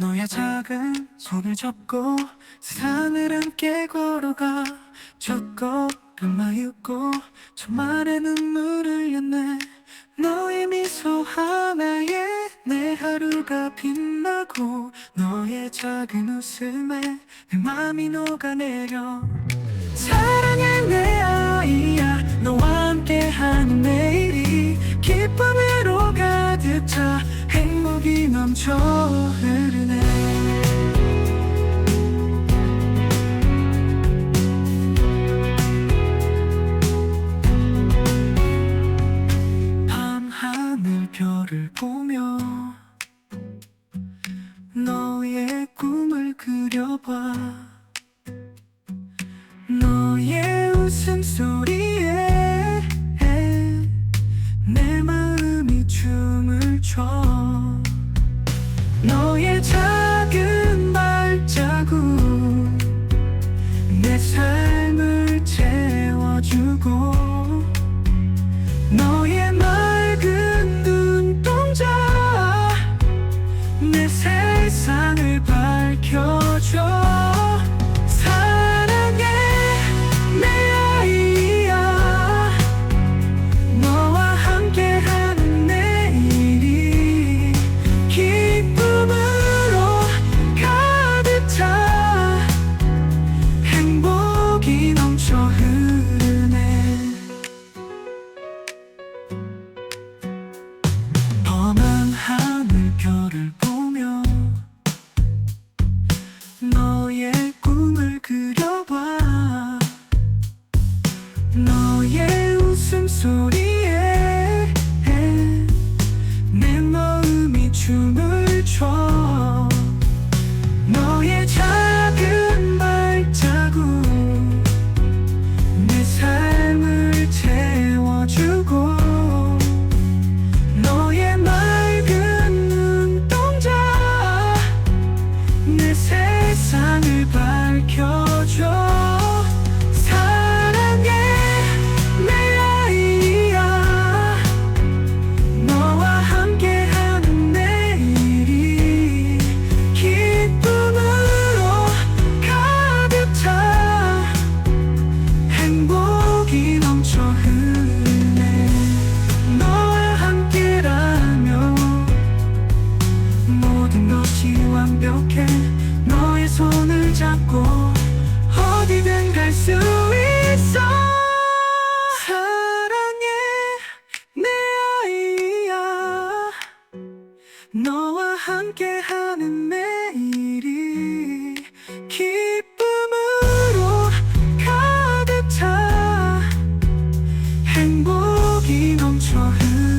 너의 작은 손을 잡고 세상을 함께 걸어가 첫 걸음만 읽고 저만의 눈물을 흘렸네 너의 미소 하나에 내 하루가 빛나고 너의 작은 웃음에 내 맘이 녹아내려 사랑해 내 아이야 너와 함께하는 매일이 기쁨으로 가득 차 행복이 넘쳐 별을 보며 너의 꿈을 그려봐. 너의 웃음소리에 내 마음이 춤을 춰. 너의 작은 발자국 내 삶을 채워주고 너의 너의 웃음소리 손을 잡고 어디든 갈 수 있어. 사랑해 내 아이야. 너와 함께하는 매일이 기쁨으로 가득 차. 행복이 넘쳐 흐